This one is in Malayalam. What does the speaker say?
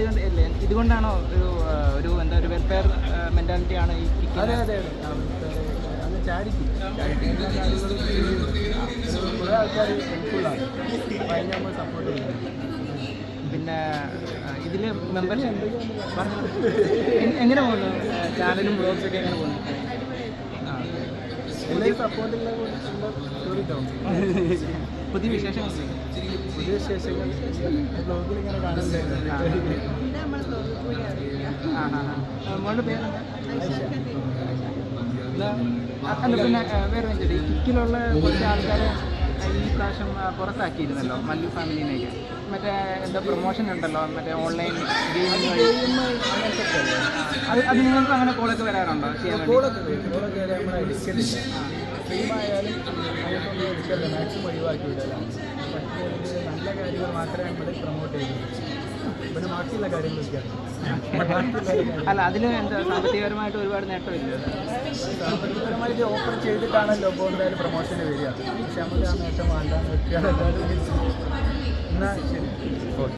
ഇത് ഇതുകൊണ്ടാണോ ഒരു ഒരു എന്താ ഒരു വെൽഫെയർ മെന്റാലിറ്റി ആണ് ഈ കിക്ക് അതെ അതെ അതെ. അവിടുത്തെ അന്ന് ചാരിറ്റി ചാരിറ്റി എല്ലാ കാര്യങ്ങളും ചെയ്യുന്നു. കുറേ ആൾക്കാർ ഹെൽപ്ഫുള്ളാണ് അപ്പോൾ അതിനെ നമ്മൾ സപ്പോർട്ട് ചെയ്യുന്നു പിന്നെ ഇതിൽ മെമ്പർഷിപ്പ് എങ്ങനെ പോകുന്നു? ചാനലും ബ്ലോഗ്സ് ഒക്കെ എങ്ങനെ പോകുന്നു? ടൗൺ പുതിയ വിശേഷങ്ങൾ പുതിയ വിശേഷങ്ങൾ? ബ്ലോഗിൽ ഇങ്ങനെ ആ മോളുടെ പേരെന്താ? അല്ല പിന്നെ വേറെ ചെടി ഈ കിക്കിലുള്ള കുറച്ച് ആൾക്കാരെ ഈ പ്രാവശ്യം പുറത്താക്കിയിരുന്നല്ലോ മല്ലു ഫാമിലിനെയൊക്കെ മറ്റേ എന്താ പ്രൊമോഷൻ ഉണ്ടല്ലോ മറ്റേ ഓൺലൈൻ ഗെയിമിംഗ് വഴി? അത് അത് നിങ്ങൾക്ക് അങ്ങനെ കോളൊക്കെ വരാറുണ്ടോ? ചെയ്യാൻ വേണ്ടി? അങ്ങനത്തെ എടുക്കലില്ല മാക്സിമം ഒഴിവാക്കി വിടലാണ് പക്ഷേ നല്ല കാര്യങ്ങൾ മാത്രമേ നമ്മൾ പ്രൊമോട്ട് ചെയ്യുന്നുള്ളൂ. പിന്നെ ബാക്കിയുള്ള കാര്യങ്ങളൊക്കെ അല്ല അതിൽ എന്താ സാമ്പത്തികപരമായിട്ട് ഒരുപാട് നേട്ടമില്ല? സാമ്പത്തികപരമായിട്ട് ഓഫർ ചെയ്തിട്ടാണല്ലോ ഇപ്പോൾ എന്തായാലും പ്രൊമോഷന് വരിക. പക്ഷെ നമുക്ക് ആ നേട്ടം വേണ്ടാന്ന് വെക്കുകയാണ് എന്നാൽ ശരി. ഓക്കെ